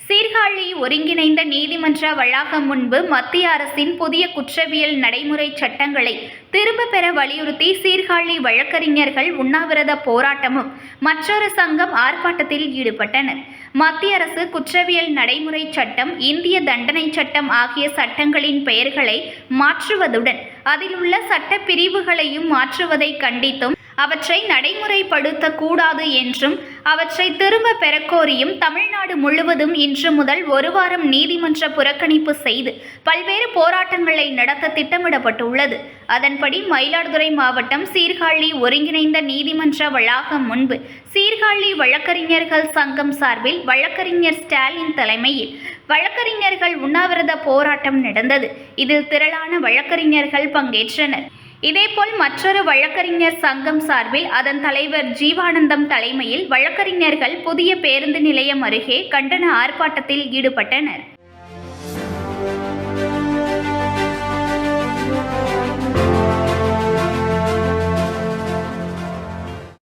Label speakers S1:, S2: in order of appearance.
S1: சீர்காழி ஒருங்கிணைந்த நீதிமன்ற வளாகம் முன்பு மத்திய அரசின் புதிய குற்றவியல் நடைமுறை சட்டங்களை திரும்ப பெற வலியுறுத்தி சீர்காழி வழக்கறிஞர்கள் உண்ணாவிரத போராட்டமும் மற்றொரு சங்கம் ஆர்ப்பாட்டத்தில் ஈடுபட்டனர். மத்திய அரசு குற்றவியல் நடைமுறை சட்டம் இந்திய தண்டனை சட்டம் ஆகிய சட்டங்களின் பெயர்களை மாற்றுவதுடன் அதில் உள்ள சட்ட பிரிவுகளையும் மாற்றுவதை கண்டித்தும் அவற்றை நடைமுறைப்படுத்த கூடாது என்றும் அவற்றை திரும்ப பெறக்கோரியும் தமிழ்நாடு முழுவதும் இன்று முதல் ஒரு வாரம் நீதிமன்ற புறக்கணிப்பு செய்து பல்வேறு போராட்டங்களை நடத்த திட்டமிடப்பட்டுள்ளது. அதன்படி மயிலாடுதுறை மாவட்டம் சீர்காழி ஒருங்கிணைந்த நீதிமன்ற வளாகம் முன்பு சீர்காழி வழக்கறிஞர்கள் சங்கம் சார்பில் வழக்கறிஞர் ஸ்டாலின் தலைமையில் வழக்கறிஞர்கள் உண்ணாவிரத போராட்டம் நடந்தது. இதில் திரளான வழக்கறிஞர்கள் பங்கேற்றனர். இதேபோல் மற்றொரு வழக்கறிஞர் சங்கம் சார்பில் அதன் தலைவர் ஜீவானந்தம் தலைமையில் வழக்கறிஞர்கள் புதிய பேருந்து நிலையம் அருகே கண்டன ஆர்ப்பாட்டத்தில் ஈடுபட்டனர்.